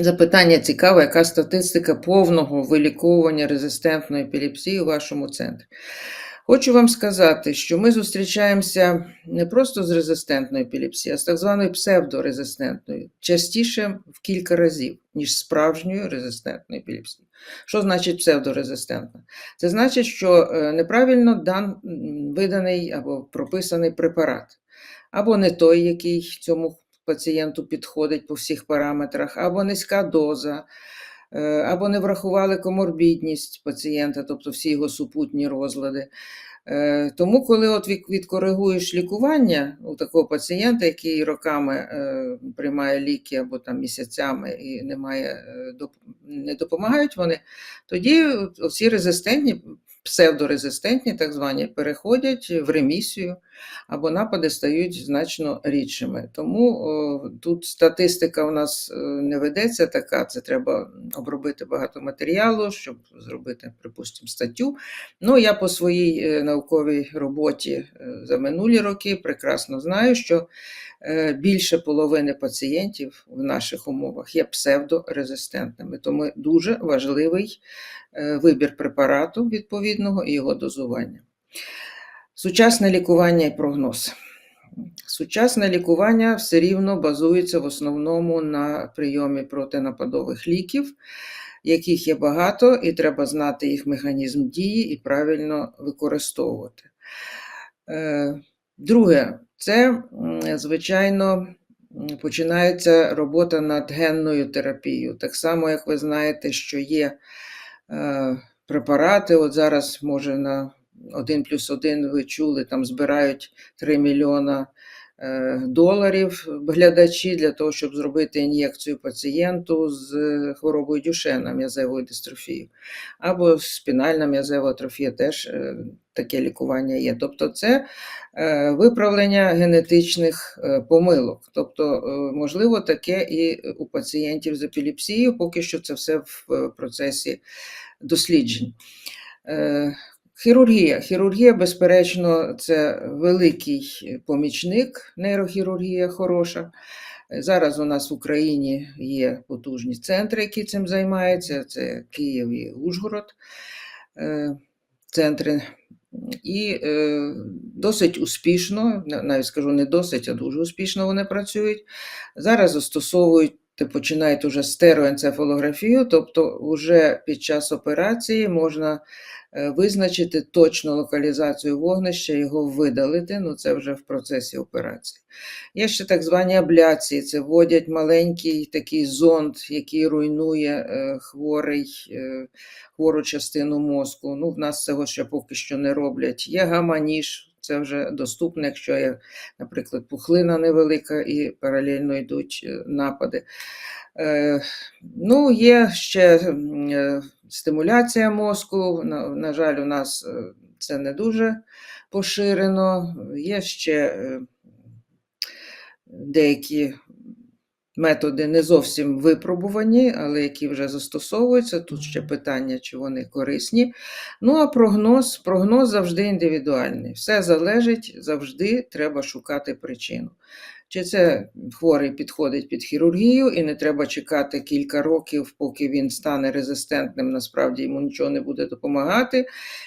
Запитання цікаве, яка статистика повного виліковування резистентної епілепсії у вашому центрі? Хочу вам сказати, що ми зустрічаємося не просто з резистентною епілепсією, а з так званою псевдорезистентною, частіше в кілька разів, ніж справжньою резистентною епілепсією. Що значить псевдорезистентна? Це значить, що е, неправильно дан, виданий або прописаний препарат, або не той, який цьому пацієнту підходить по всіх параметрах, або низька доза, е, або не врахували коморбідність пацієнта, тобто всі його супутні розлади. Е, Тому, коли от відкоригуєш лікування у такого пацієнта, який роками е, приймає ліки або там місяцями і не, має, доп- не допомагають вони, тоді всі резистентні, псевдорезистентні, так звані, переходять в ремісію або напади стають значно рідшими. Тому о, тут статистика у нас е, не ведеться така, це треба обробити багато матеріалу, щоб зробити, припустимо, статтю. Ну, я по своїй е, науковій роботі е, за минулі роки прекрасно знаю, що більше половини пацієнтів в наших умовах є псевдорезистентними. Тому дуже важливий е, вибір препарату відповідного і його дозування. Сучасне лікування і прогноз. Сучасне лікування все рівно базується в основному на прийомі протинападових ліків, яких є багато, і треба знати їх механізм дії і правильно використовувати. Е, Друге, це, звичайно, починається робота над генною терапією. Так само, як ви знаєте, що є е, препарати, от зараз, може, на 1 плюс 1 ви чули, там збирають 3 мільйона е, доларів глядачі для того, щоб зробити ін'єкцію пацієнту з хворобою Дюшена, м'язевою дистрофією. Або спінальна м'язева атрофія теж е, таке лікування є. Тобто це е, виправлення генетичних е, помилок. Тобто, е, можливо, таке і у пацієнтів з епілепсією, поки що це все в процесі досліджень. Хірургія. Хірургія, безперечно, це великий помічник, нейрохірургія хороша. Зараз у нас в Україні є потужні центри, які цим займаються. Це Київ і Ужгород. Центри. І е, досить успішно, навіть скажу не досить, а дуже успішно вони працюють. Зараз застосовують, починають уже стероенцефалографію, тобто вже під час операції можна визначити точну локалізацію вогнища, його видалити, ну це вже в процесі операції. Є ще так звані абляції, це вводять маленький такий зонд, який руйнує е, хворий, е, хвору частину мозку. Ну, в нас цього ще поки що не роблять. Є гаманіж, це вже доступно, якщо є, наприклад, пухлина невелика і паралельно йдуть е, напади. Е, Ну, є ще е, стимуляція мозку. На, на жаль, у нас це не дуже поширено. Є ще деякі методи не зовсім випробувані, але які вже застосовуються. Тут ще питання, чи вони корисні. Ну, а прогноз, прогноз завжди індивідуальний. Все залежить, завжди треба шукати причину. Чи це хворий підходить під хірургію, і не треба чекати кілька років, поки він стане резистентним, насправді йому нічого не буде допомагати,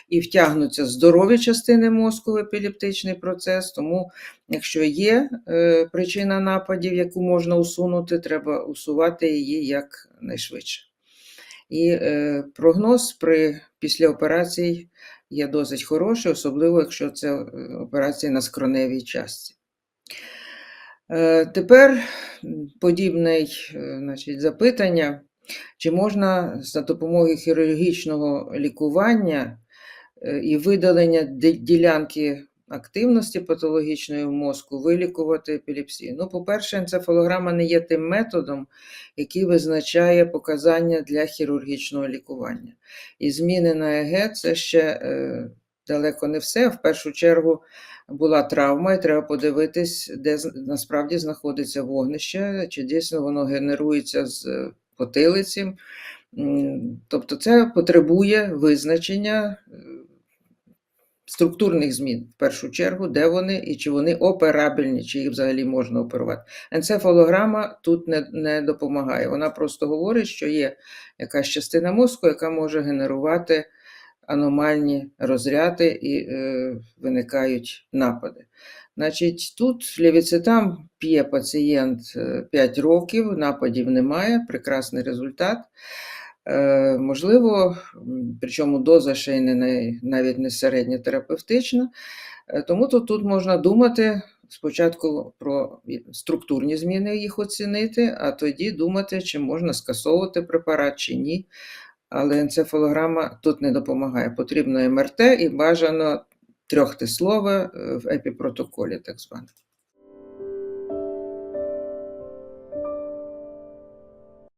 і втягнуться здорові частини мозку в епілептичний процес. Тому, якщо є е, причина нападів, яку можна усунути, треба усувати її якнайшвидше. І е, прогноз при, після операцій є досить хороший, особливо якщо це е, операція на скроневій частці. Е, Тепер подібне е, значить, запитання, чи можна за допомогою хірургічного лікування е, і видалення ділянки активності патологічної мозку вилікувати епілепсію? Ну, по-перше, енцефалограма не є тим методом, який визначає показання для хірургічного лікування. І зміни на ЕГ це ще далеко не все. В першу чергу була травма, і треба подивитись, де насправді знаходиться вогнище, чи дійсно воно генерується з е, потилиці. Тобто це потребує визначення е, структурних змін в першу чергу, де вони і чи вони операбельні, чи їх взагалі можна оперувати. Енцефалограма тут не, не допомагає. Вона просто говорить, що є якась частина мозку, яка може генерувати аномальні розряди і е, виникають напади. Значить, тут лівіцетам п'є пацієнт 5 років, нападів немає, прекрасний результат. Е, можливо, причому доза ще й не навіть не середньотерапевтична. Е, Тому тут, тут можна думати спочатку про структурні зміни їх оцінити, а тоді думати, чи можна скасовувати препарат чи ні. Але енцефалограма тут не допомагає. Потрібно МРТ і бажано трьохтислове в епіпротоколі, так зване.